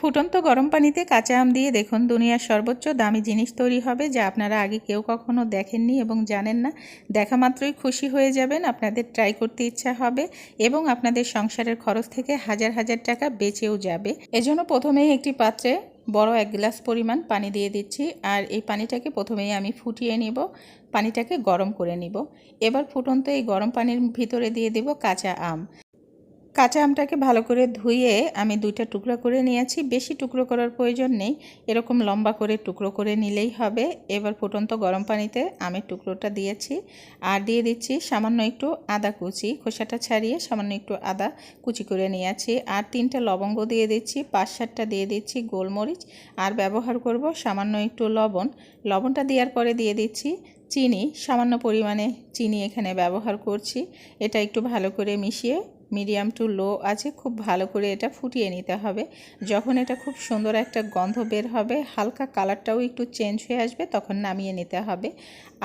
ফুটন্ত গরম পানিতে কাঁচা আম দিয়ে দেখুন, দুনিয়ার সর্বোচ্চ দামি জিনিস তৈরি হবে যা আপনারা আগে কেউ কখনো দেখেননি এবং জানেন না। দেখা মাত্রই খুশি হয়ে যাবেন, আপনাদের ট্রাই করতে ইচ্ছা হবে এবং আপনাদের সংসারের খরচ থেকে হাজার হাজার টাকা বেঁচেও যাবে। এজন্য প্রথমেই একটি পাত্রে বড় এক গ্লাস পরিমাণ পানি দিয়ে দিচ্ছি আর এই পানিটাকে প্রথমেই আমি ফুটিয়ে নিব, পানিটাকে গরম করে নিব। এবার ফুটন্ত এই গরম পানির ভিতরে দিয়ে দেব কাঁচা আম। কাঁচা আমটাকে ভালো করে ধুয়ে আমি দুইটা টুকরো করে নিয়েছি। বেশি টুকরো করার প্রয়োজন নেই। এরকম লম্বা করে টুকরো করে নিলেই হবে। এবার ফুটন্ত গরম পানিতে আমের টুকরোটা দিয়েছি। আর দিয়ে দিচ্ছি সামান্য একটু আদা কুচি। খোসাটা ছাড়িয়ে সামান্য একটু আদা কুচি করে নিয়েছি। আর তিনটা লবঙ্গ দিয়ে দিচ্ছি। পাঁচ সাতটা দিয়ে দিচ্ছি গোলমরিচ। আর ব্যবহার করব সামান্য একটু লবণ। লবণটা দেওয়ার পরে দিয়ে দিচ্ছি চিনি। সামান্য পরিমাণে চিনি এখানে ব্যবহার করছি। এটা একটু ভালো করে মিশিয়ে মিডিয়াম টু লো আছে, খুব ভালো করে এটা ফুটিয়ে নিতে হবে। যখন এটা খুব সুন্দর একটা গন্ধ বের হবে, হালকা কালারটাও একটু চেঞ্জ হয়ে আসবে, তখন নামিয়ে নিতে হবে।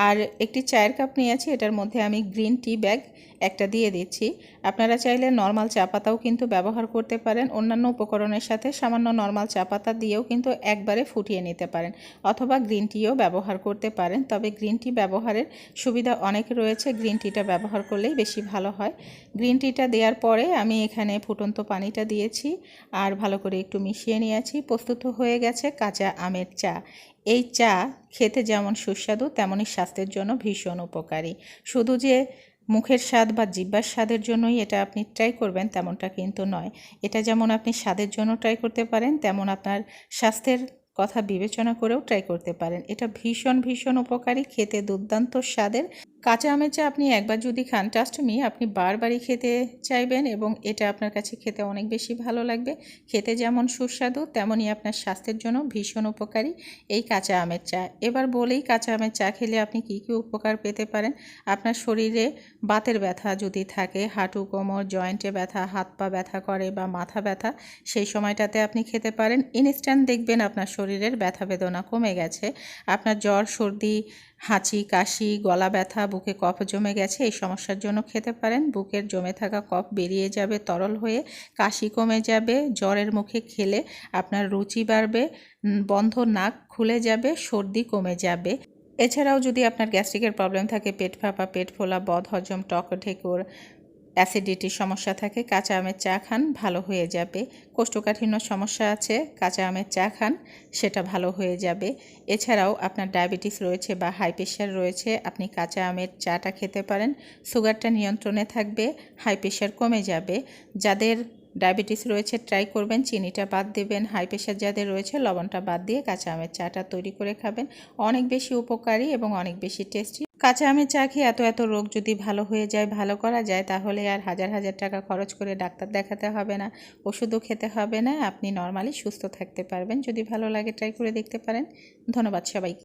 আর একটি চায়ের কাপ নিয়েছি এটার মধ্যে আমি গ্রিন টি ব্যাগ একটা দিয়ে দিচ্ছি। আপনারা চাইলে নর্মাল চা পাতাও কিন্তু ব্যবহার করতে পারেন, অন্যান্য উপকরণের সাথে সামান্য নর্মাল চা পাতা দিয়েও কিন্তু একবারে ফুটিয়ে নিতে পারেন, অথবা গ্রিন টিও ব্যবহার করতে পারেন। তবে গ্রিন টি ব্যবহারের সুবিধা অনেক রয়েছে, গ্রিন টিটা ব্যবহার করলেই বেশি ভালো হয়। গ্রিন টিটা দেওয়ার পরে আমি এখানে ফুটন্ত পানিটা দিয়েছি আর ভালো করে একটু মিশিয়ে নিয়েছি। প্রস্তুত হয়ে গেছে কাঁচা আমের চা। এই চা খেতে যেমন সুস্বাদু, তেমনই স্বাস্থ্যের জন্য ভীষণ উপকারী। শুধু যে মুখের স্বাদ বা জিব্বার স্বাদের জন্যই এটা আপনি ট্রাই করবেন তেমনটা কিন্তু নয়। এটা যেমন আপনি স্বাদের জন্য ট্রাই করতে পারেন, তেমন আপনার স্বাস্থ্যের কথা বিবেচনা করেও ট্রাই করতে পারেন। এটা ভীষণ ভীষণ উপকারী, খেতে দুর্দান্ত স্বাদের। কাঁচা আমের চা আপনি একবার যদি খান ট্রাস্ট মি আপনি বারবারই খেতে চাইবেন এবং এটা আপনার কাছে খেতে অনেক বেশি ভালো লাগবে। খেতে যেমন সুস্বাদু তেমনই আপনার স্বাস্থ্যের জন্য ভীষণ উপকারী এই কাঁচা আমের চা। এবার বলেই কাঁচা আমের চা খেলে আপনি কি কি উপকার পেতে পারেন? আপনার শরীরে বাতের ব্যথা যদি থাকে, হাঁটু, কোমর, জয়েন্টে ব্যথা, হাত পা ব্যথা করে বা মাথা ব্যথা, সেই সময়টাতে আপনি খেতে পারেন। ইনস্ট্যান্ট দেখবেন আপনার শরীরের ব্যথা বেদনা কমে গেছে, আপনার জ্বর, সর্দি হাঁচি, কাশি, গলা ব্যথা, বুকে কফ জমে গেছে, এই সমস্যার জন্য খেতে পারেন। বুকের জমে থাকা কফ বেরিয়ে যাবে, তরল হয়ে কাশি কমে যাবে, জ্বরের মুখে খেলে আপনার রুচি বাড়বে বন্ধ নাক খুলে যাবে, সর্দি কমে যাবে। এছাড়াও যদি আপনার গ্যাস্ট্রিকের প্রবলেম থাকে, পেট ফাঁপা, পেট ফোলা, বদ, হজম, টক, ঢেকুর অ্যাসিডিটির সমস্যা থাকে, কাঁচা আমের চা খান, ভালো হয়ে যাবে। কোষ্ঠকাঠিন্য সমস্যা আছে, কাঁচা আমের চা খান, সেটা ভালো হয়ে যাবে। এছাড়াও আপনার ডায়াবেটিস রয়েছে বা হাই প্রেশার রয়েছে, আপনি কাঁচা আমের চাটা খেতে পারেন। সুগারটা নিয়ন্ত্রণে থাকবে, হাই প্রেশার কমে যাবে। যাদের ডায়াবেটিস রয়েছে, ট্রাই করবেন, চিনিটা বাদ দেবেন। হাই প্রেশার যাদের রয়েছে, লবণটা বাদ দিয়ে কাঁচা আমের চাটা তৈরি করে খাবেন। অনেক বেশি উপকারী এবং অনেক বেশি টেস্টি কাঁচা আমের চা খেয়ে এত এত রোগ যদি ভালো হয়ে যায়, ভালো করা যায়, তাহলে আর হাজার হাজার টাকা খরচ করে ডাক্তার দেখাতে হবে না, ওষুধও খেতে হবে না, আপনি নর্মালি সুস্থ থাকতে পারবেন, যদি ভালো লাগে ট্রাই করে দেখতে পারেন। ধন্যবাদ সবাইকে।